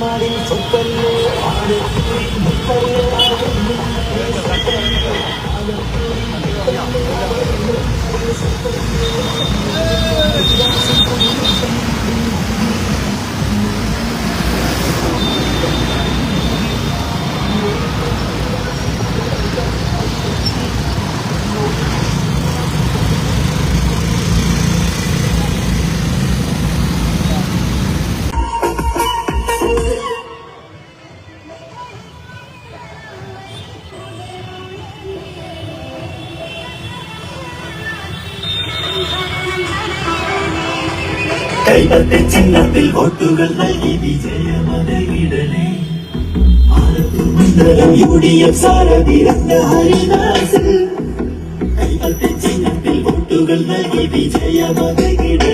மாடி சொப்பல்லே ஆடு முப்பல்லே ദൈവത്തെ ചിഹ്നത്തിൽ വോട്ടുകൾ നൽകി വിജയമതയിടലേ ആലത്തുമണ്ഡലം യു ഡി എഫ് സാരഥിരംഗ ഹരിദാസൻ ദൈവത്തെ ചിഹ്നത്തിൽ വോട്ടുകൾ നൽകി വിജയമതയിടലേ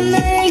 love.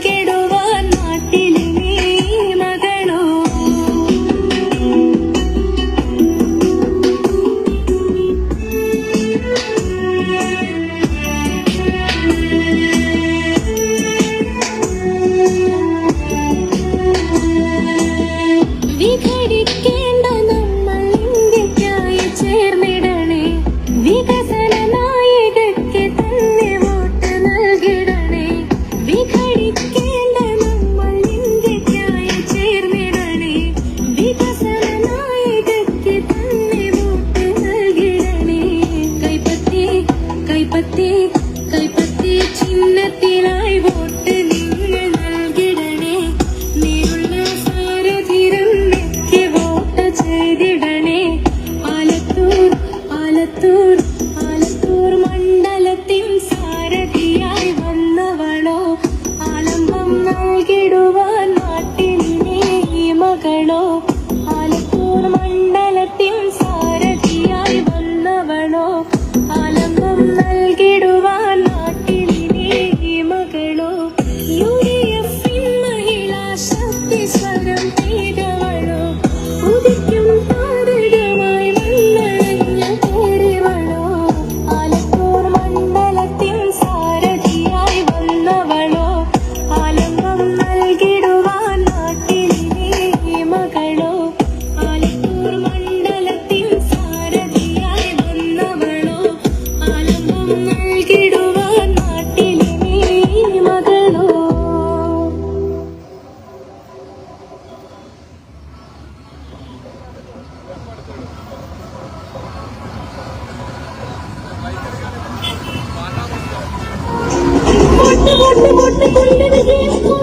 করতে করতে করতে দেখি